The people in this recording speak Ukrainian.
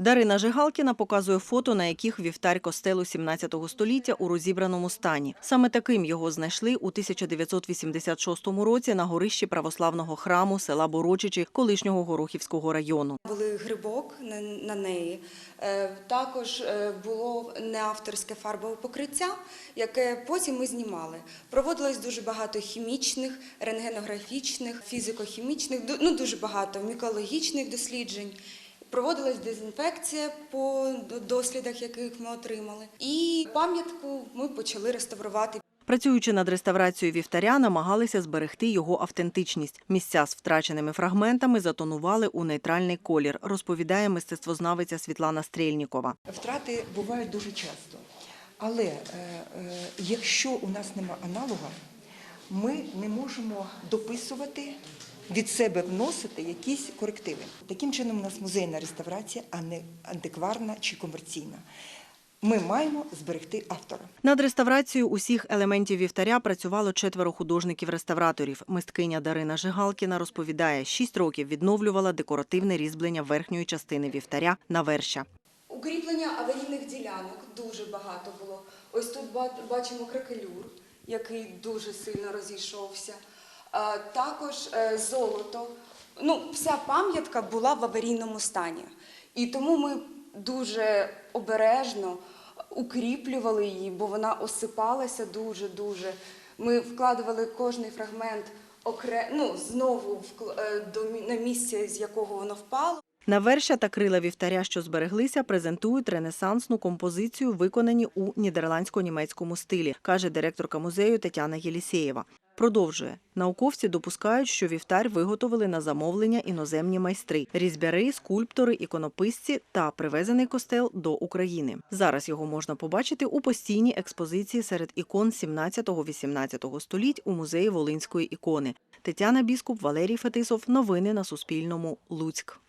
Дарина Жигалкіна показує фото, на яких вівтар костелу 17 століття у розібраному стані. Саме таким його знайшли у 1986 році на горищі православного храму села Борочичі колишнього Горохівського району. Були грибок на, неї. Е, Також е, було неавторське фарбове покриття, яке потім ми знімали. Проводилось дуже багато хімічних, рентгенографічних, фізико-хімічних, ну дуже багато мікологічних досліджень. Проводилась дезінфекція по дослідах, яких ми отримали. І пам'ятку ми почали реставрувати. Працюючи над реставрацією вівтаря, намагалися зберегти його автентичність. Місця з втраченими фрагментами затонували у нейтральний колір, розповідає мистецтвознавиця Світлана Стрельнікова. Втрати бувають дуже часто. Але е, е, якщо у нас нема аналога, ми не можемо дописувати від себе вносити якісь корективи. Таким чином, у нас музейна реставрація, а не антикварна чи комерційна. Ми маємо зберегти автора. Над реставрацією усіх елементів вівтаря працювало четверо художників-реставраторів. Мисткиня Дарина Жигалкіна розповідає, шість років відновлювала декоративне різьблення верхньої частини вівтаря на верща. Укріплення аварійних ділянок дуже багато було. Ось тут бачимо кракелюр, який дуже сильно розійшовся. Також е, золото. Ну, вся пам'ятка була в аварійному стані. І тому ми дуже обережно укріплювали її, бо вона осипалася дуже-дуже. Ми вкладували кожний фрагмент окре... ну, знову е, на місце, з якого воно впало. На верща та крила вівтаря, що збереглися, презентують ренесансну композицію, виконані у нідерландсько-німецькому стилі, каже директорка музею Тетяна Єлісєєва. Продовжує науковці допускають, що вівтар виготовили на замовлення іноземні майстри, різьбяри, скульптори, іконописці та привезений костел до України. Зараз його можна побачити у постійній експозиції серед ікон 17-18 століть у музеї Волинської ікони. Тетяна Біскуп, Валерій Фетисов. Новини на Суспільному. Луцьк.